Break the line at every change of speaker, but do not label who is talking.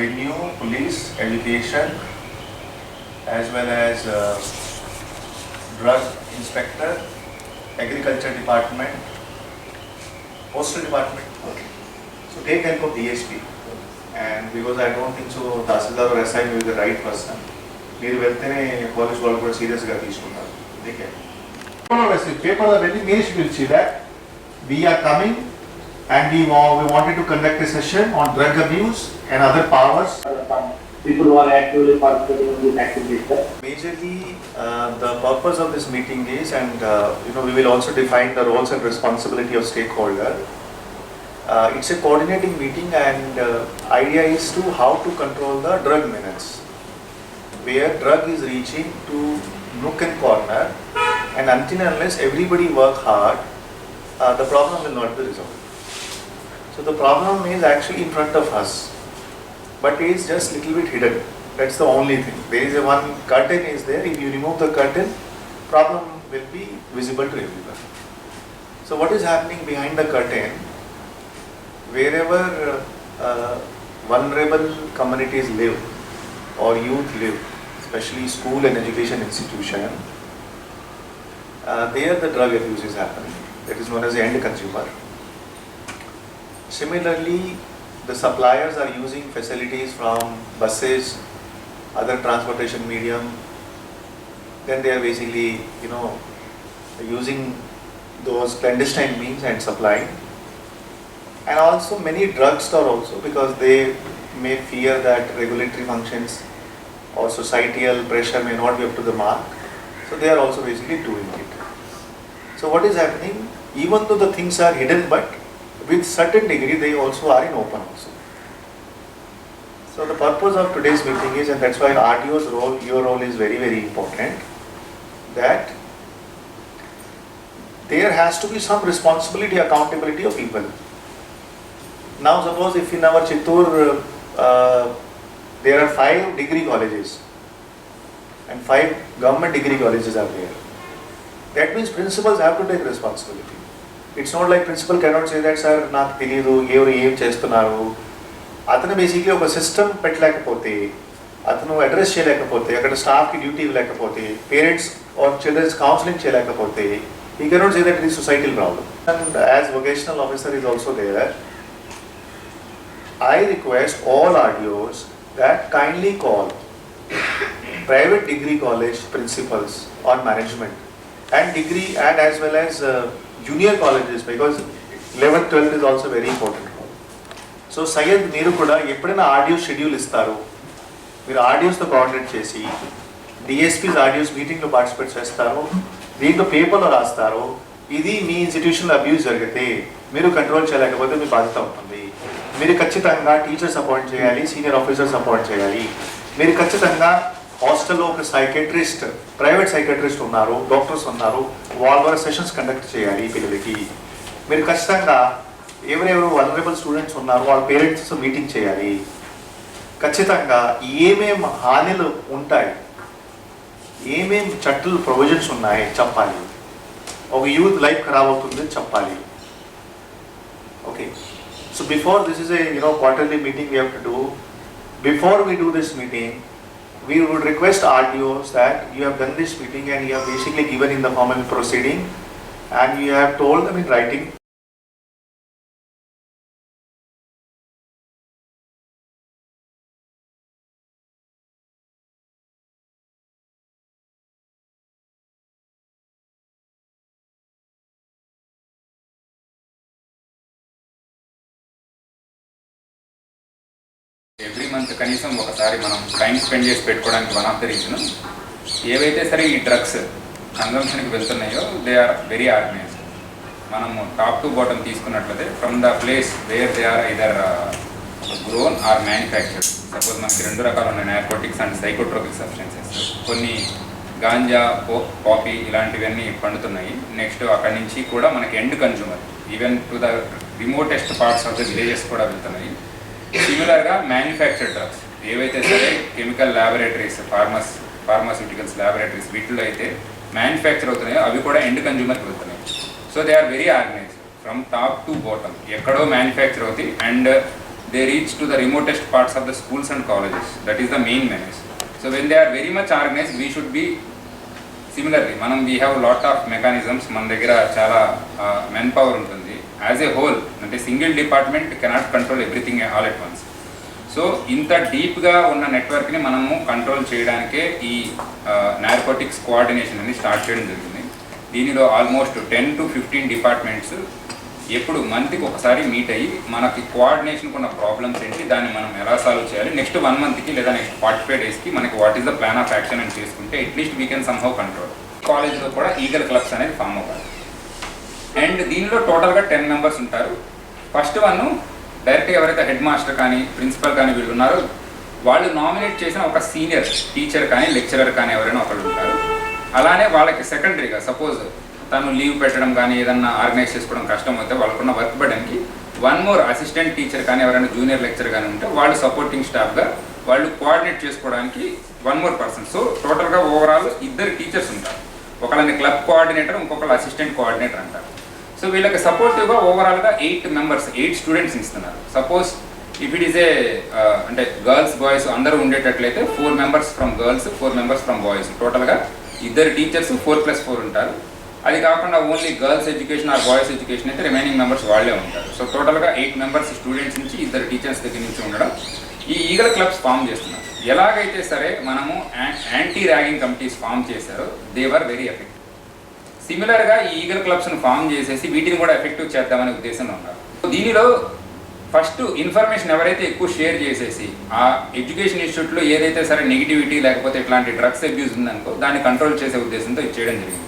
revenue, police, education, as well as uh, drug inspector, agriculture department, postal department. So take help of DSP. And because I don't think so, Tahsildar or SI may be the right person. మీరు వెళ్తేనే police వాళ్ళు కూడా సీరియస్గా తీసుకుంటారు అందుకే paper వెళ్ళి mesh పిలిచి that we are coming and we we wanted to conduct a session on drug abuse and other powers.
people who are actively participating in these activities.
Majorly, uh, the purpose of this meeting is, and uh, you know, we will also define the roles and responsibility of stakeholder. Uh, It's a coordinating meeting and uh, idea is to how to control the drug menace. Where drug is reaching to nook and corner and until and unless everybody work hard, uh, the problem will not be resolved. So the problem is actually in front of us, but it is just little bit hidden. That's the only thing. There is a one curtain is there. If you remove the curtain, problem will be visible to everyone. So what is happening behind the curtain? Wherever uh, vulnerable communities live or youth live, especially school and education institution, uh, there the drug abuse is happening. That is known as the end consumer. Similarly, the suppliers are using facilities from buses, other transportation medium. Then they are basically, you know, using those clandestine means and supplying. And also many drugstore also because they may fear that regulatory functions or societal pressure may not be up to the mark. So they are also basically doing it. So what is happening? Even though the things are hidden, but with certain degree they also are in open also. So the purpose of today's meeting is, and that's why RDO's role, your role is very, very important, that there has to be some responsibility, accountability of people. Now suppose if in our Chittur, uh, there are five degree colleges and five government degree colleges are there. That means principals have to take responsibility. It's not like principal cannot say that sir నాకు తెలియదు ఎవరు ఏం చేస్తున్నారు? అతను basically ఒక system పెట్టలేకపోతే అతను address చేయలేకపోతే అక్కడ స్టాఫ్కి డ్యూటీ ఇవ్వలేకపోతే పేరెంట్స్ ఆర్ చిల్డ్రన్స్ కౌన్సిలింగ్ చేయలేకపోతే ఈ కెనాట్ సే దట్ ఇది society problem problem and as vocational officer is also there I request all audios that kindly call private degree college principals or management. And degree and as well as uh, junior colleges because 11th 12th is also very important. So Syed మీరు కూడా ఎప్పుడైనా audio schedule ఇస్తారు మీరు ఆడియోస్తో coordinate చేసి DSPs audios మీటింగ్లో participate చేస్తారు దీంట్లో పేపర్లో రాస్తారు ఇది మీ ఇన్స్టిట్యూషన్లో అబ్యూస్ జరిగితే మీరు కంట్రోల్ చేయలేకపోతే మీ బాధ్యత ఉంటుంది. మీరు ఖచ్చితంగా టీచర్స్ అపాయింట్ చేయాలి సీనియర్ ఆఫీసర్స్ అపాయింట్ చేయాలి. మీరు ఖచ్చితంగా హాస్టల్లో ఒక సైకెట్రిస్ట్ ప్రైవేట్ సైకెట్రిస్ట్ ఉన్నారు డాక్టర్స్ ఉన్నారు వాళ్ళ ద్వారా సెషన్స్ కండక్ట్ చేయాలి పిల్లలకి. మీరు ఖచ్చితంగా ఎవరెవరు వలనరబుల్ స్టూడెంట్స్ ఉన్నారు వాళ్ళ పేరెంట్స్ మీటింగ్ చేయాలి. ఖచ్చితంగా ఏమేమి హానిలు ఉంటాయి ఏమేం చట్టలు ప్రొవిజన్స్ ఉన్నాయి చెప్పాలి. ఒక యూత్ లైఫ్ ఖరాబ్ అవుతుంది చెప్పాలి. Okay so before this is a you know quarterly meeting we have to do before we do this meeting we would request RDOs that you have done this meeting and you have basically given in the formal proceeding and you have told them in writing
every month కనీసం ఒకసారి మనం time spend చేసి పెట్టుకోవడానికి one of the reason ఏవైతే సరే ఈ drugs కన్జంప్షన్కి వెళ్తున్నాయో దే ఆర్ వెరీ ఆర్గనైజ్డ్ మనము టాప్ టు బాటమ్ తీసుకున్నట్లయితే from the place where they are either grown or manufactured suppose మనకి రెండు రకాలు ఉన్నాయి నార్కోటిక్స్ అండ్ సైకోట్రోపిక్ సబ్స్టెన్సెస్ కొన్ని గాంజా కాఫీ ఇలాంటివన్నీ పండుతున్నాయి. నెక్స్ట్ అక్కడి నుంచి కూడా మనకి end consumer even to the remotest parts of the villages కూడా వెళ్తున్నాయి. సిమిలర్గా మ్యానుఫ్యాక్చర్డ్ డ్రగ్స్ ఏవైతే సరే chemical laboratories pharmas pharmaceuticals laboratories వీటిలో అయితే మ్యానుఫ్యాక్చర్ అవుతున్నాయో అవి కూడా ఎండ్ కన్జ్యూమర్కి వెళ్తున్నాయి. So they are very organised from top to bottom ఎక్కడో మ్యానుఫ్యాక్చర్ అవుతాయి and they reach to the remotest parts of the schools and colleges that is the main menace so when they are very much organised we should be similarly మనం we have lot of mechanisms మన దగ్గర చాలా men power ఉంటుంది. As a whole అంటే single department cannot control everything all at once. So ఇంత డీప్గా ఉన్న నెట్వర్క్ని మనము కంట్రోల్ చేయడానికే ఈ నార్కోటిక్స్ కోఆర్డినేషన్ అనేది స్టార్ట్ చేయడం జరిగింది. దీనిలో almost ten to fifteen departments ఎప్పుడు మంత్కి ఒకసారి మీట్ అయ్యి మనకి కోఆర్డినేషన్కి ఉన్న ప్రాబ్లమ్స్ ఏంటి దాన్ని మనం ఎలా సాల్వ్ చేయాలి నెక్స్ట్ వన్ మంత్కి లేదా నెక్స్ట్ ఫార్టీ ఫైవ్ డేస్కి మనకి what is the plan of action అని చేసుకుంటే atleast we can somehow control. కాలేజ్లో కూడా ఈగల్ క్లబ్స్ అనేది ఫామ్ అవ్వాలి. అండ్ దీనిలో టోటల్గా టెన్ మెంబర్స్ ఉంటారు. ఫస్ట్ వన్ డైరెక్ట్గా ఎవరైతే హెడ్ మాస్టర్ కానీ ప్రిన్సిపల్ కానీ వీళ్ళు ఉన్నారో వాళ్ళు నామినేట్ చేసిన ఒక సీనియర్ టీచర్ కానీ లెక్చరర్ కానీ ఎవరైనా ఒకళ్ళు ఉంటారు. అలానే వాళ్ళకి సెకండరీగా సపోజ్ తను లీవ్ పెట్టడం కానీ ఏదన్నా ఆర్గనైజ్ చేసుకోవడం కష్టం అయితే వాళ్ళకున్న వర్క్ బర్డన్కి వన్ మోర్ అసిస్టెంట్ టీచర్ కానీ ఎవరైనా జూనియర్ లెక్చర్ కానీ ఉంటే వాళ్ళు సపోర్టింగ్ స్టాఫ్గా వాళ్ళు కోఆర్డినేట్ చేసుకోవడానికి వన్ మోర్ పర్సన్. సో టోటల్గా ఓవరాల్ ఇద్దరు టీచర్స్ ఉంటారు. ఒకళ్ళని క్లబ్ కోఆర్డినేటర్ ఇంకొకళ్ళు అసిస్టెంట్ కోఆర్డినేటర్ అంటారు. సో వీళ్ళకి సపోర్టివ్గా ఓవరాల్గా ఎయిట్ మెంబర్స్ ఎయిట్ స్టూడెంట్స్ ఇస్తున్నారు. Suppose if it is a అంటే గర్ల్స్ బాయ్స్ అందరూ ఉండేటట్లయితే four members from girls four members from boys టోటల్గా ఇద్దరు టీచర్స్ ఫోర్ ప్లస్ ఫోర్ ఉంటారు. అది కాకుండా only girls education or boys education అయితే రిమైనింగ్ మెంబర్స్ వాళ్ళే ఉంటారు. సో టోటల్గా ఎయిట్ మెంబర్స్ స్టూడెంట్స్ నుంచి ఇద్దరు టీచర్స్ దగ్గర నుంచి ఉండడం ఈ ఈగల్ క్లబ్స్ ఫామ్ చేస్తున్నారు. ఎలాగైతే సరే మనము యాంటీ ర్యాగింగ్ కమిటీస్ ఫామ్ చేశారో దేవర్ వెరీ ఎఫెక్టివ్ సిమిలర్గా ఈ ఈగల్ క్లబ్స్ను ఫామ్ చేసేసి వీటిని కూడా ఎఫెక్టివ్ చేద్దామనే ఉద్దేశంలో ఉన్నారు. దీనిలో ఫస్ట్ ఇన్ఫర్మేషన్ ఎవరైతే ఎక్కువ షేర్ చేసేసి ఆ ఎడ్యుకేషన్ ఇన్స్టిట్యూట్లో ఏదైతే సరే నెగిటివిటీ లేకపోతే ఇట్లాంటి డ్రగ్స్ అబ్యూస్ ఉందనుకో దాన్ని కంట్రోల్ చేసే ఉద్దేశంతో ఇది చేయడం జరిగింది.